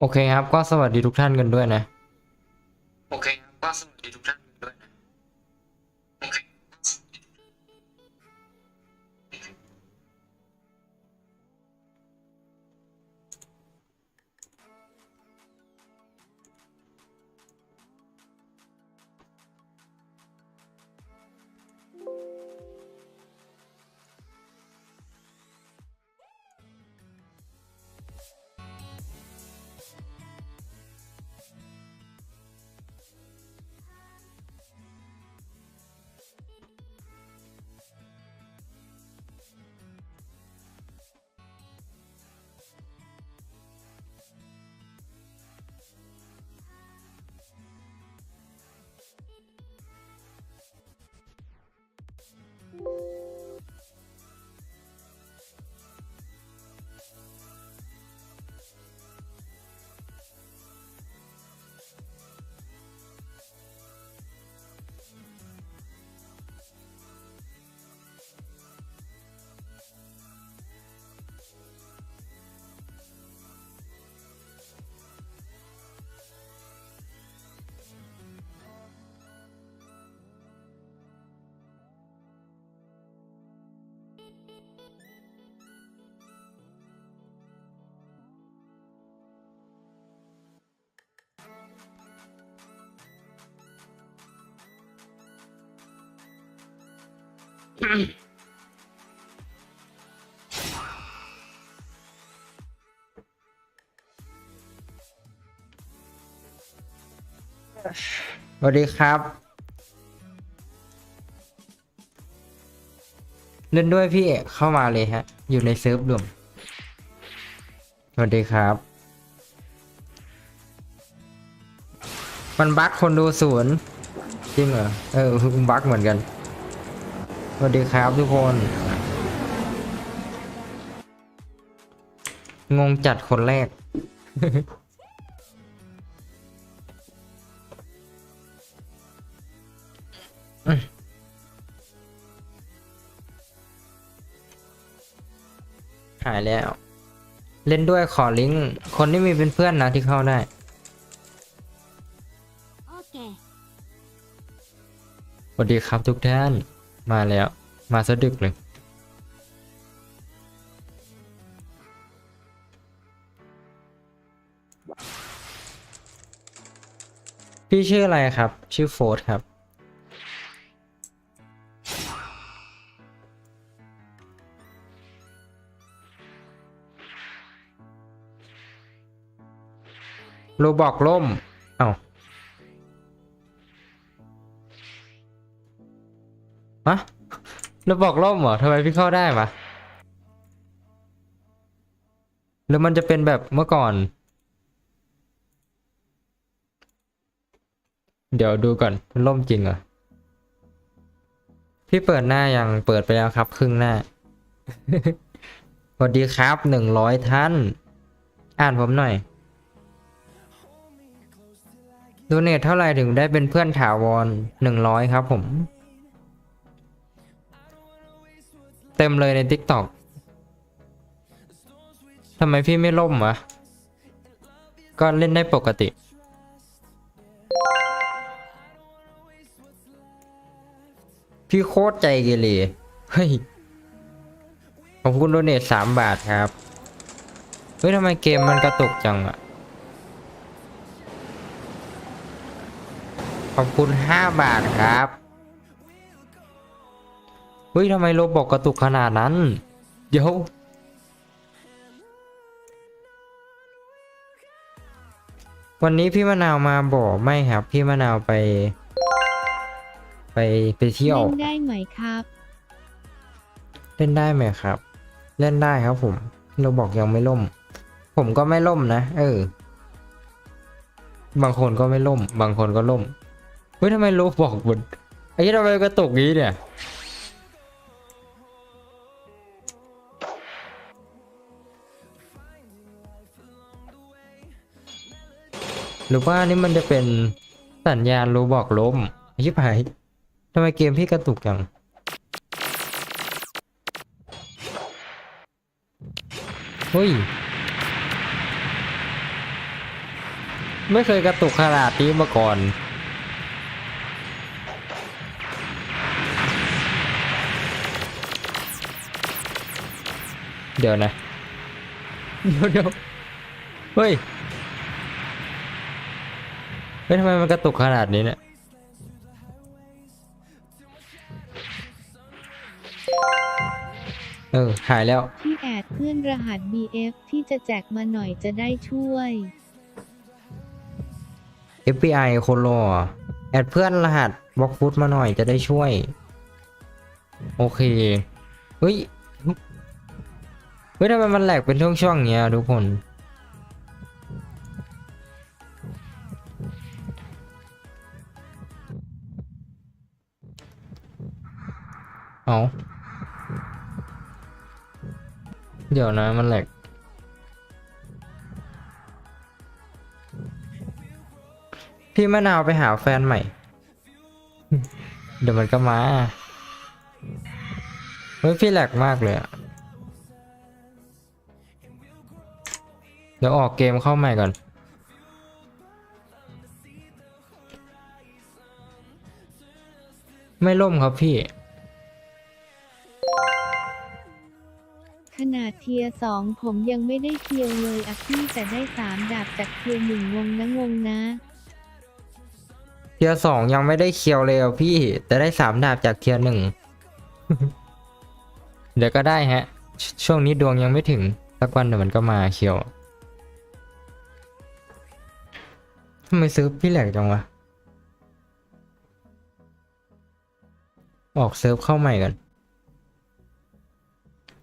โอเคครับ ก็สวัสดีทุกท่านกันด้วยนะ สวัสดีครับ เล่นด้วยพี่เอกเข้ามาเลยฮะ อยู่ในเซิร์ฟรวมสวัสดีครับ มันบั๊กคนดูศูนย์จริงเหรอ เออบั๊กเหมือนกัน สวัสดีครับทุกคน งงจัดคนแรกายแล้ว เล่นด้วยขอลิงก์คนที่มีเป็นเพื่อนนะที่เข้าได้ Okay. สวัสดีครับทุกท่านมาแล้ว มาซะดึกเลยพี่ชื่ออะไรครับ ชื่อโฟร์ธครับ โลบอกล่ม เอ้าฮะโลบอกล่มเหรอทำไมพี่เข้าได้ปะหรือมันจะเป็นแบบเมื่อก่อน เดี๋ยวดูก่อนมันล่มจริงเหรอ พี่เปิดหน้ายังเปิดไปแล้วครับ ครึ่งหน้า สวัสดีครับหนึ่งร้อยท่าน อ่านผมหน่อย ดูเนทเท่าไหร่ถึงได้เป็นเพื่อนถาวรหนึ่งร้อยครับผม เต็มเลยใน t ิ k t o k ทำไมพี่ไม่ล่มวะ ก็เล่นได้ปกติ พี่โคตรใจเกเรเฮ้ย ขอบคุณโดเนทสามบาทครับ เฮ้ยทำไมเกมมันกระตุกจังอะ ขอบคุณห้าบาทครับเฮ้ยทำไมโลบอกกระตุกขนาดนั้น เดี๋ยววันนี้พี่มะนาวมาบ่ไม่ครับ พี่มะนาวไป ไปไปเที่ยว เล่นได้ไหมครับ เล่นได้ไหมครับ เล่นได้ครับผมเราบอกยังไม่ล่ม ผมก็ไม่ล่มนะ เออ บางคนก็ไม่ล่ม บางคนก็ล่ม เฮ้ยทำไมโลบอกบนไอ้ยี่ทำไมกระตุกงี้เนี่ยหรือว่านี่มันจะเป็นสัญญาณโลบอกล้มไอ้ชิบหายทำไมเกมพี่กระตุกจังเฮ้ย ไม่เคยกระตุกขนาดนี้มาก่อน เดี๋ยวนะ เดี๋ยวเดี๋ยวเฮ้ย เฮ้ยทำไมมันกระตุกขนาดนี้เนี่ยเออ หายแล้วที่แอดเพื่อนรหัส BF ที่จะแจกมาหน่อยจะได้ช่วย FBI โคโลแอดเพื่อนรหัสบล็อกฟุตมาหน่อยจะได้ช่วย โอเค เฮ้ย เฮ้ยทำไมมันแหลกเป็นช่วงๆเงี้ยทุกคนเอาเดี๋ยวนะมันแหลกพี่มะนาวไปหาแฟนใหม่ เดี๋ยวมันก็มา เฮ้ยพี่แหลกมากเลยอะ ดี๋ยวออกเกมเข้าใหม่ก่อน ไม่ล่มครับพี่ ขนาดเทียร์สองผมยังไม่ได้เทียวเลยอะพี่แต่ได้สามดาบจากเทียร์หนึ่งงงนะงงนะ เทียร์สองยังไม่ได้เคียวเลยอะพี่ แต่ได้สามดาบจากเทียร์หนึ่ง เดี๋ยวก็ได้ฮะชช่วงนี้ดวงยังไม่ถึงสักวันเดี๋ยวมันก็มาเคียว ทำไมซื้อพี่แหลกจังวะ ออกเซิร์ฟเข้าใหม่กัน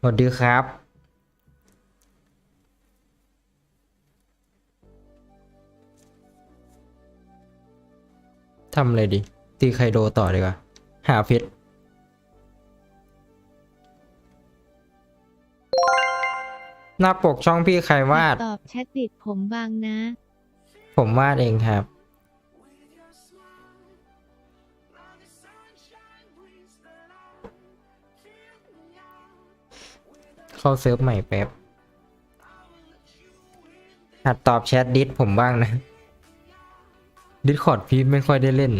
สวัสดีครับ ทำอะไรดี ตีไคโดต่อดีกว่า หาเพชรหน้าปกช่องพี่ใครวาด ตอบแชทติดผมบางนะ ผมวาดเองครับ เข้าเซิร์ฟใหม่แป๊บหัดตอบแชทดิสผมบ้างนะ ดิสคอร์ดพี่ไม่ค่อยได้เล่น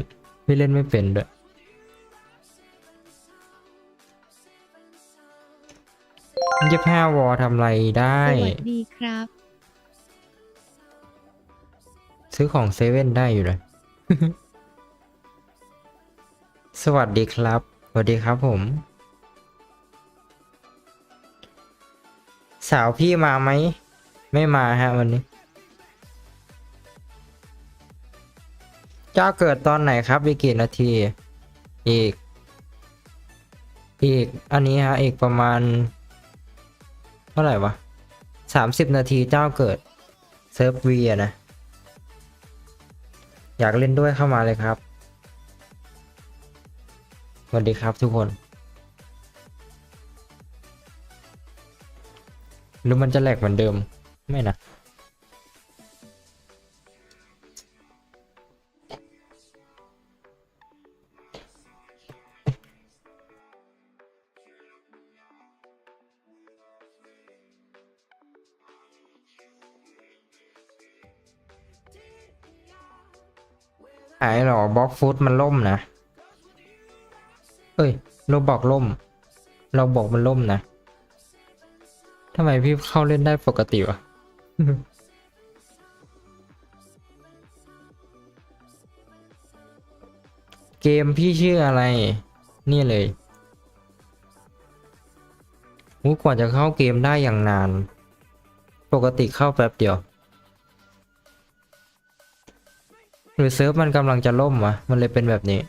ไม่เล่นไม่เป็นด้วย ยี่ห้าวอทำไรได้ สวัสดีครับ ซื้อของเซเว่นได้อยู่เลย สวัสดีครับ สวัสดีครับผม สาวพี่มาไหม ไม่มาฮะวันนี้ เจ้าเกิดตอนไหนครับอีกกี่นาที อีก อีก อันนี้ฮะ อีกประมาณ เท่าไหร่วะสามสิบนาทีเจ้าเกิด เซิร์ฟวีอะนะ อยากเล่นด้วยเข้ามาเลยครับ สวัสดีครับทุกคนหรือมันจะแหลกเหมือนเดิม ไม่นะ หายเหรอบล็อกฟุตมันล่มนะ เอ้ยเราบอกล่ม เราบอกมันล่มนะทำไมพี่เข้าเล่นได้ปกติวะเกมพี่ชื่ออะไร นี่เลยกว่าจะเข้าเกมได้อย่างนาน ปกติเข้าแป๊บเดียว หรือเซิร์ฟมันกำลังจะล่มวะมันเลยเป็นแบบนี้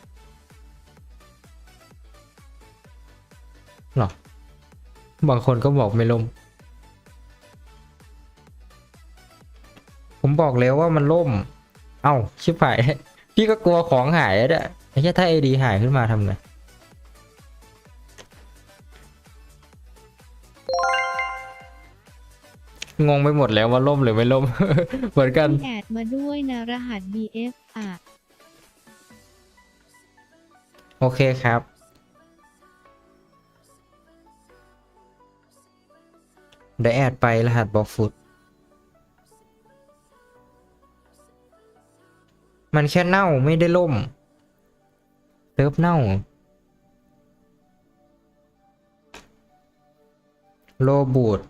หรอบางคนก็บอกไม่ล่ม ผมบอกแล้วว่ามันล่ม เอ้า ชิบหาย พี่ก็กลัวของหายอะเนี่ยไอ้แค่ถ้าไอดีหายขึ้นมาทำไง งงไปหมดแล้วว่าล่มหรือไม่ล่ม เหมือนกันที่แอดมาด้วยนะรหัส BF อะ โอเคครับ เดี๋ยวแอดไปรหัสบล็อกฟุตมันแค่เน่าไม่ได้ล่มเติบเน่า โลบูด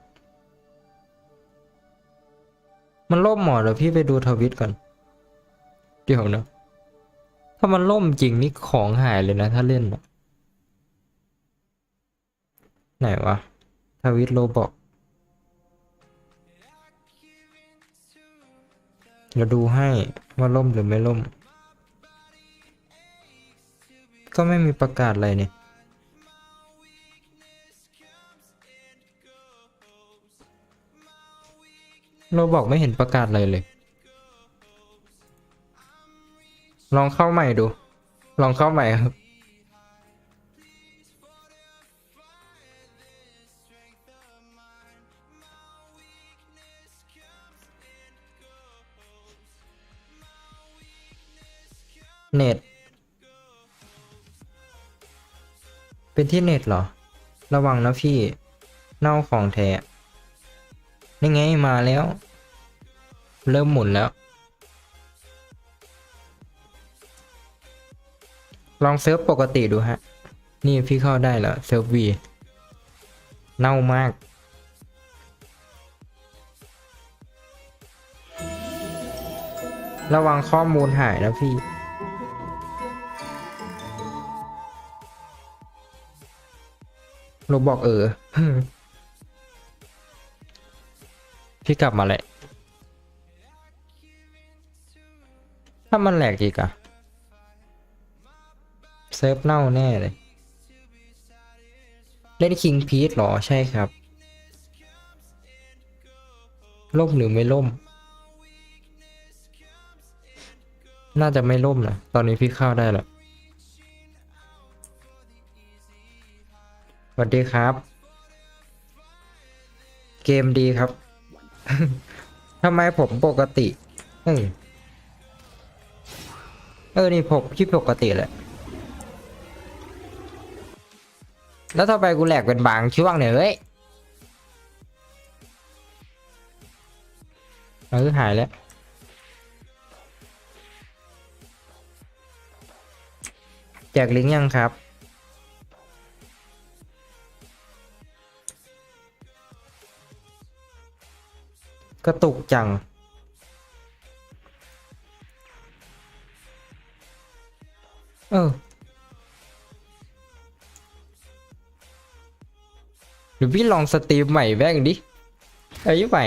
มันล่มหมอเดี๋ยวพี่ไปดูทวิตก่อน เดี๋ยวนะ ถ้ามันล่มจริงนี่ของหายเลยนะ ถ้าเล่นอะไหนวะ ทวิตโลบอกเราดูให้ว่าล่มหรือไม่ล่ม ก็ไม่มีประกาศอะไรเนี่ย เราบอกไม่เห็นประกาศอะไรเลย ลองเข้าใหม่ดู ลองเข้าใหม่ครับเน็ต เป็นที่เน็ตเหรอ ระวังนะพี่ เน่าของแท้ นี่ไงมาแล้ว เริ่มหมุนแล้ว ลองเซิร์ฟปกติดูฮะ นี่พี่เข้าได้แล้วเซิร์ฟวีเน่ามากระวังข้อมูลหายนะพี่ เราบอกเออ พี่กลับมาแหละ ถ้ามันแหลกอีกอะเซิร์ฟเน่าแน่เลย เล่นคิงพีทหรอใช่ครับ ล่มหรือไม่ล่ม น่าจะไม่ล่มนะ ตอนนี้พี่เข้าได้แล้วสวัสดีครับ เกมดีครับ ทำไมผมปกติ เออเออ นี่ผมที่ปกติแหละ แล้วทำไมกูแหลกเป็นบางช่วงเนี่ยเฮ้ยเออหายแล้วแจกลิงก์ยังครับ กระตุกจัง เออหรือพี่ลองสตรีมใหม่แบ้งดิเอ้ยใหม่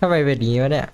ทำไมเป็นอย่างนี้วะเนี่ย